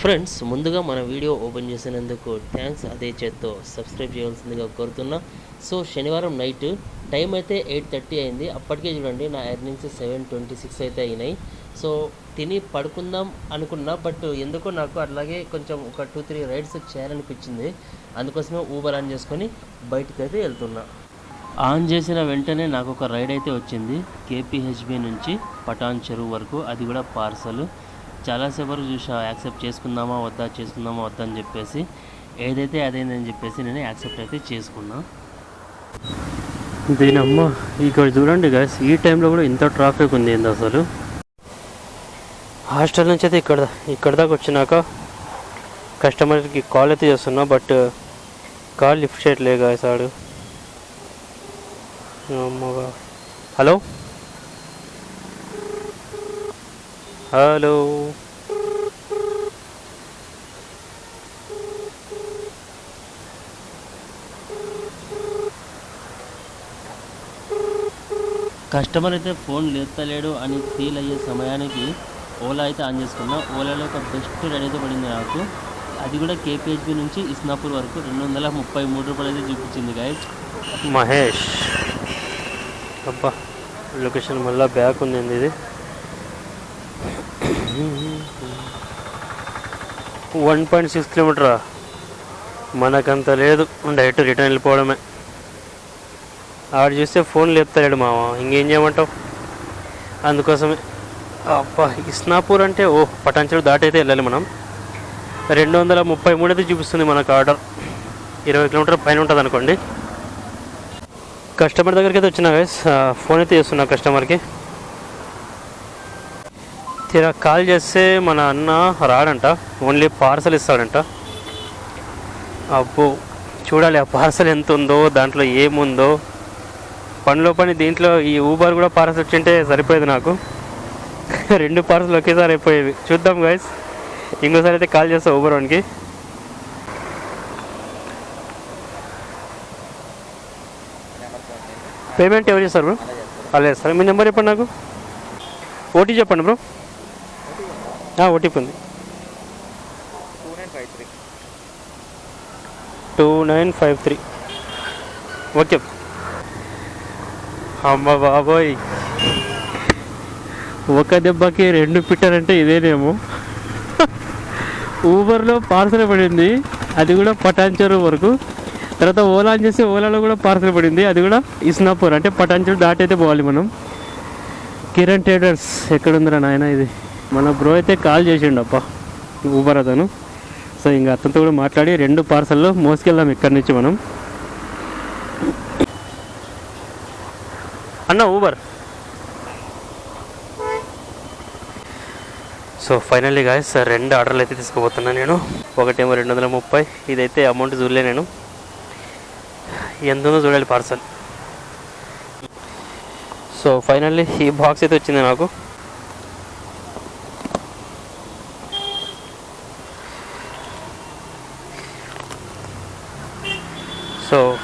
Friends ముందుగా మన video open చేసినందుకు థ్యాంక్స్ అదే చేత్తో సబ్స్క్రైబ్ చేయాల్సిందిగా కోరుతున్నా. సో శనివారం నైట్ టైం అయితే ఎయిట్ థర్టీ అయింది. అప్పటికే చూడండి నా ఎర్నింగ్స్ సెవెన్ ట్వంటీ సిక్స్ అయితే అయినాయి. సో తిని పడుకుందాం అనుకున్నా బట్ ఎందుకో నాకు అట్లాగే కొంచెం ఒక టూ త్రీ రైడ్స్ చేయాలనిపించింది. అందుకోసమే ఊబర్ ఆన్ చేసుకొని బయటకు అయితే వెళ్తున్నా. ఆన్ చేసిన వెంటనే నాకు ఒక రైడ్ అయితే వచ్చింది. కేపీహెచ్బి నుంచి పటాన్ చెరువు వరకు. అది కూడా పార్సల్ చాలాసేపు వరకు చూసా యాక్సెప్ట్ చేసుకుందామా వద్దా చేసుకుందామా వద్దా అని చెప్పేసి. ఏదైతే అదైందని చెప్పేసి నేను యాక్సెప్ట్ అయితే చేసుకున్నా. దీనమ్మ ఇక్కడ చూడండి గైస్ ఈ టైంలో కూడా ఇంత ట్రాఫిక్ ఉంది ఏంది అసలు? హాస్టల్ నుంచి అయితే ఇక్కడ ఇక్కడ దాకా వచ్చినాక కస్టమర్కి కాల్ అయితే చేస్తున్నా బట్ కాల్ లిఫ్ట్ చేయట్లే గాయస్ ఆడు. అమ్మగా హలో హలో. కస్టమర్ అయితే ఫోన్ లేస్తలేడు అని ఫీల్ అయ్యే సమయానికి ఓలా అయితే ఆన్ చేసుకున్నా. ఓలాలో ఒక బెస్ట్ రైడ్ అయితే పడింది నాకు. అది కూడా కేపీహెచ్బి నుంచి ఇస్నాపూర్ వరకు రెండు వందల ముప్పై మూడు రూపాయలు అయితే చూపించింది గాయస్ మహేష్. అబ్బా లొకేషన్ మళ్ళీ బ్యాక్ ఉంది ఇది. వన్ పాయింట్ సిక్స్ కిలోమీటరా మనకంత లేదు. డైరెక్ట్ రిటర్న్ వెళ్ళిపోవడమే. ఆడు చూస్తే ఫోన్ లేపుతాడు మామ ఇంకేం చేయమంటావు? అందుకోసమే. అబ్బా ఇస్నాపూర్ అంటే ఓ పటాన్చెరు దాటైతే వెళ్ళాలి మనం. రెండు వందల ముప్పై మూడు అయితే చూపిస్తుంది మనకు ఆర్డర్. ఇరవై కిలోమీటర్ పైన ఉంటుంది అనుకోండి. కస్టమర్ దగ్గరికి అయితే వచ్చినా గైస్ ఫోన్ అయితే చేస్తున్నా కస్టమర్కి. తీరా కాల్ చేస్తే మన అన్న రాడంట. Only parcel ఇస్తాడంట. అబ్బో చూడాలి ఆ పార్సల్ ఎంత ఉందో దాంట్లో ఏముందో. పనిలో పని దీంట్లో ఈ ఊబర్ కూడా పార్సల్ వచ్చింటే సరిపోయేది నాకు. రెండు పార్సల్ ఒకేసారి అయిపోయేవి. చూద్దాం గైస్ ఇంకోసారి అయితే కాల్ చేస్తా ఊబర్ వానికి. పేమెంట్ ఎవరు చేస్తారు బ్రో అలా సార్ మీ నెంబర్ చెప్పండి నాకు. ఓటీ చెప్పండి బ్రో ఓటీపీ ఉంది two nine five three. Okay. అమ్మ బాబోయ్. ఒక దెబ్బకి రెండు పిట్టారంటే ఇదేనేమో. ఊబర్లో పార్సల్ పడింది అది కూడా పటాన్చెరు వరకు. తర్వాత ఓలా అని చేసి ఓలాలో కూడా పార్సల్ పడింది అది కూడా ఇస్నాపూర్ అంటే పటాన్చెరు దాటైతే పోవాలి మనం. కిరణ్ ట్రేడర్స్ ఎక్కడుందిరా నాయన ఇది? మన బ్రో అయితే కాల్ చేసిండు అప్ప ఊబర్ అతను. సో ఇంకా అతనితో కూడా మాట్లాడి రెండు పార్సల్లో మోసుకెళ్దాం ఇక్కడి నుంచి మనం. అన్న ఊబర్ సో ఫైనల్లీ గాయస్ రెండు ఆర్డర్లు అయితే తీసుకుపోతున్నా నేను. ఒకటేమో రెండు వందల ముప్పై ఇదైతే అమౌంట్ చూడలే నేను. ఎంతో చూడాలి పార్సల్. సో ఫైనల్లీ ఈ బాక్స్ అయితే వచ్చింది నాకు. సో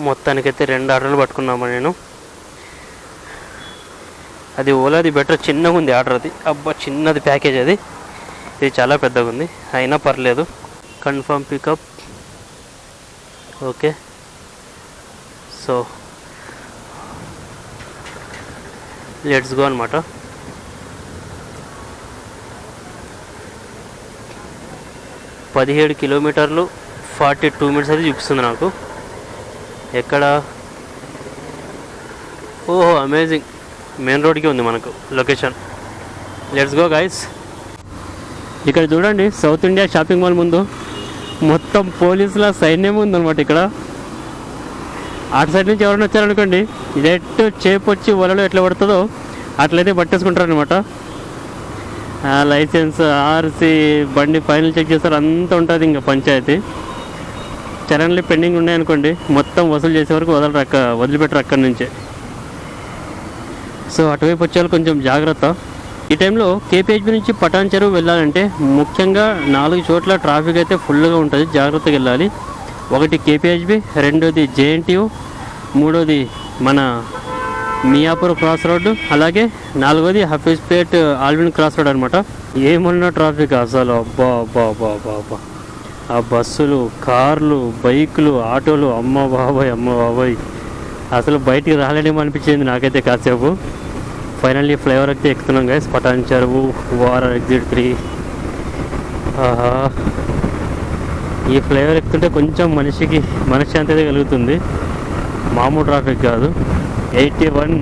మొత్తానికైతే రెండు ఆర్డర్లు పట్టుకున్నాము నేను. అది ఓలాది బెటర్ చిన్నగా ఉంది ఆర్డర్ అది. అబ్బా చిన్నది ప్యాకేజ్ అది. ఇది చాలా పెద్దగా ఉంది. అయినా పర్లేదు. Confirm pickup. Okay. So let's go అనమాట పదిహేడు కిలోమీటర్లు ఫార్టీ టూ మినిట్స్ అయితే చూపిస్తుంది నాకు. ఎక్కడ? ఓహో అమేజింగ్ మెయిన్ రోడ్కి ఉంది మనకు లొకేషన్ లెట్స్ గో గైస్ ఇక్కడ చూడండి సౌత్ ఇండియా షాపింగ్ మాల్ ముందు మొత్తం పోలీసుల సైన్యం ఉందన్నమాట ఇక్కడ. అటు సైడ్ నుంచి ఎవరైనా వచ్చారనుకోండి డైరెక్ట్ చేపొచ్చి వలలో ఎట్లా పడుతుందో అట్లయితే పట్టేసుకుంటారు అనమాట లైసెన్స్ ఆర్సీ బండి ఫైనల్ చెక్ చేస్తారు అంతా ఉంటుంది ఇంకా పంచాయతీ. చరణ్లు పెండింగ్ ఉన్నాయనుకోండి మొత్తం వసూలు చేసే వరకు వదలరు అక్క వదిలిపెట్టరు అక్కడి నుంచే. సో అటువైపు వచ్చేవాళ్ళు కొంచెం జాగ్రత్త. ఈ టైంలో కేపీహెచ్బి నుంచి పటాన్ చెరువు వెళ్ళాలంటే ముఖ్యంగా నాలుగు చోట్ల ట్రాఫిక్ అయితే ఫుల్గా ఉంటుంది జాగ్రత్తగా వెళ్ళాలి. ఒకటి కేపీహెచ్బి రెండోది జేఎన్టీయు మూడోది మన మియాపూర్ క్రాస్ రోడ్డు అలాగే నాలుగోది హఫీజ్పేట్ ఆల్విన్ క్రాస్ రోడ్ అనమాట ఏమన్నా ట్రాఫిక్ అసలు? అబ్బా అబ్బా అబ్బా అబ్బా అబ్బా. ఆ బస్సులు కార్లు బైకులు ఆటోలు అమ్మ బాబాయ్ అమ్మ బాబాయ్. అసలు బయటికి రాలేనేమో అనిపించింది నాకైతే కాసేపు. ఫైనల్లీ ఫ్లైఓవర్ అయితే ఎక్కుతున్నాం గైస్ పటాన్ చెరువు వార్ ఎగ్జిట్ త్రీ ఆహా. ఈ ఫ్లైఓవర్ ఎక్కుతుంటే కొంచెం మనిషికి మనశ్శాంతి అయితే కలుగుతుంది. మామూలు ట్రాఫిక్ కాదు. Eighty one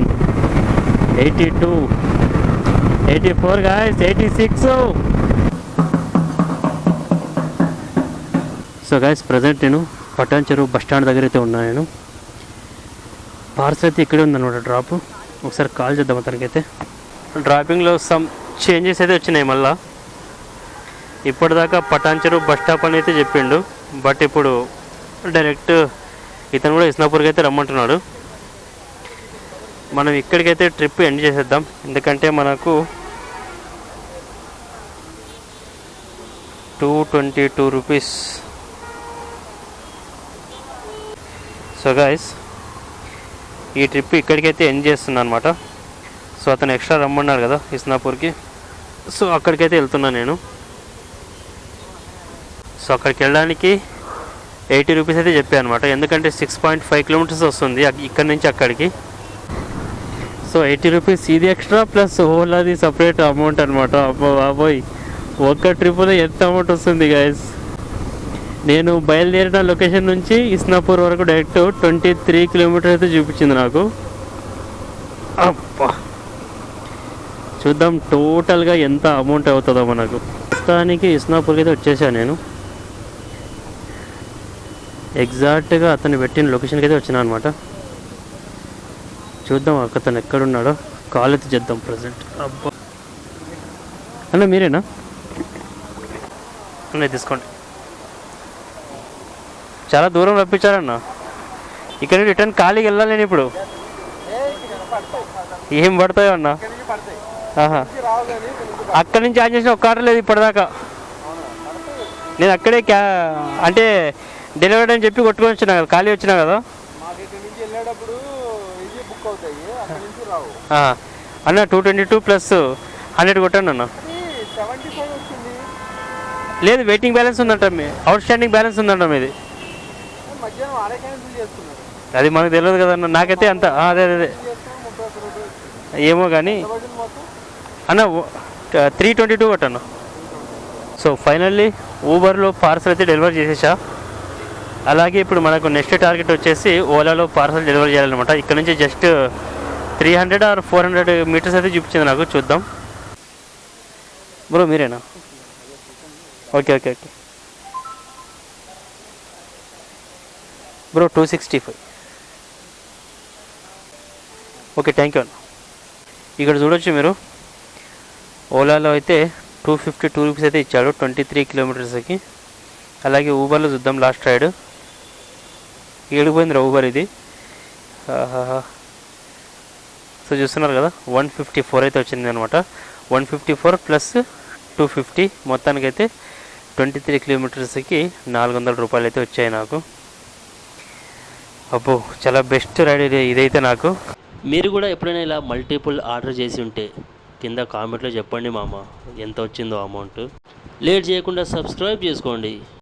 eighty two eighty four guys eighty six so guys present నేను పటాన్ చెరువు బస్ స్టాండ్ దగ్గర అయితే ఉన్నాను నేను. పార్సల్ అయితే ఇక్కడే ఉందన్నమాట డ్రాప్ ఒకసారి కాల్ చేద్దాం అతనికైతే. డ్రాపింగ్లో సమ్ చేంజెస్ అయితే వచ్చినాయి మళ్ళా. ఇప్పటిదాకా పటాన్ చెరువు బస్ స్టాప్ అని అయితే చెప్పిండు. బట్ ఇప్పుడు డైరెక్ట్ ఇతను కూడా ఇస్నాపూర్కి అయితే రమ్మంటున్నాడు. మనం ఇక్కడికైతే ట్రిప్ ఎండ్ చేసేద్దాం. ఎందుకంటే మనకు two twenty two rupees so guys ఈ ట్రిప్ ఇక్కడికైతే ఎండ్ చేస్తున్నాను అనమాట సో అతను ఎక్స్ట్రా రమ్మన్నారు కదా ఇస్నాపూర్కి సో అక్కడికైతే వెళ్తున్నాను నేను. సో అక్కడికి వెళ్ళడానికి ఎయిటీ రూపీస్ అయితే చెప్పాను అనమాట ఎందుకంటే సిక్స్ పాయింట్ ఫైవ్ కిలోమీటర్స్ వస్తుంది ఇక్కడ నుంచి అక్కడికి. సో ఎయిటీ రూపీస్ ఇది ఎక్స్ట్రా ప్లస్ ఓలాది సపరేట్ అమౌంట్ అనమాట అబ్బో బాబోయ్. ఒక్క ట్రిప్లో ఎంత అమౌంట్ వస్తుంది గైస్ నేను బయలుదేరిన లొకేషన్ నుంచి ఇస్నాపూర్ వరకు డైరెక్ట్ ట్వంటీ త్రీ కిలోమీటర్ అయితే చూపించింది నాకు. అబ్బా. చూద్దాం టోటల్గా ఎంత అమౌంట్ అవుతుందో మనకు. ప్రస్తుతానికి ఇస్నాపూర్కి అయితే వచ్చేసాను నేను. ఎగ్జాక్ట్గా అతను పెట్టిన లొకేషన్కి అయితే వచ్చినా అనమాట చూద్దాం అతను ఎక్కడున్నాడో. కాల్ అయితే చేద్దాం ప్రజెంట్. అబ్బా. అన్న మీరేనా? అన్న తీసుకోండి. చాలా దూరం రప్పించారన్న. ఇక్కడ రిటర్న్ ఖాళీకి వెళ్ళాలి నేను ఇప్పుడు. ఏం పడతాయో అన్న. ఆహా. అక్కడి నుంచి ఆన్ చేసిన ఒక్క ఆర్డర్ లేదు ఇప్పటిదాకా. నేను అక్కడే క్యా అంటే డెలివరీ అని చెప్పి కొట్టుకొని వచ్చినా కదా ఖాళీ వచ్చినా కదా. అన్న two twenty two plus hundred కొట్టండి అన్న. లేదు వెయిటింగ్ బ్యాలెన్స్ ఉందంట మీ అవుట్ స్టాండింగ్ బ్యాలెన్స్ ఉందంట మీది. అది మనకు తెలియదు కదన్న నాకైతే అంత అదే అదే ఏమో కానీ అన్న త్రీ ట్వంటీ టూ కొట్టన్న సో ఫైనల్లీ ఊబర్లో పార్సల్ అయితే డెలివరీ చేసేసా. అలాగే ఇప్పుడు మనకు నెక్స్ట్ టార్గెట్ వచ్చేసి ఓలాలో పార్సల్ డెలివరీ చేయాలన్నమాట. ఇక్కడ నుంచి just three hundred or four hundred meters అయితే చూపించింది నాకు చూద్దాం. బ్రో మీరేనా? Okay okay okay. Bro two sixty five okay thank you అన్న. ఇక్కడ చూడొచ్చు మీరు. ఓలాలో అయితే టూ ఫిఫ్టీ టూ రూపీస్ అయితే ఇచ్చాడు ట్వంటీ త్రీ కిలోమీటర్స్కి అలాగే ఊబర్లో చూద్దాం లాస్ట్ రైడ్ ఏడిపోయింది ఊబర్ ఇది. సో చూస్తున్నారు కదా వన్ ఫిఫ్టీ ఫోర్ అయితే వచ్చింది అనమాట one fifty four plus two fifty మొత్తానికైతే ట్వంటీ త్రీ కిలోమీటర్స్కి నాలుగు వందల రూపాయలు అయితే వచ్చాయి నాకు. అబ్బో చాలా బెస్ట్ రైడ్ ఇది ఇదైతే నాకు. మీరు కూడా ఎప్పుడైనా ఇలా మల్టిపుల్ ఆర్డర్ చేసి ఉంటే కింద కామెంట్లో చెప్పండి మామ ఎంత వచ్చిందో అమౌంట్ లేట్ చేయకుండా సబ్స్క్రైబ్ చేసుకోండి.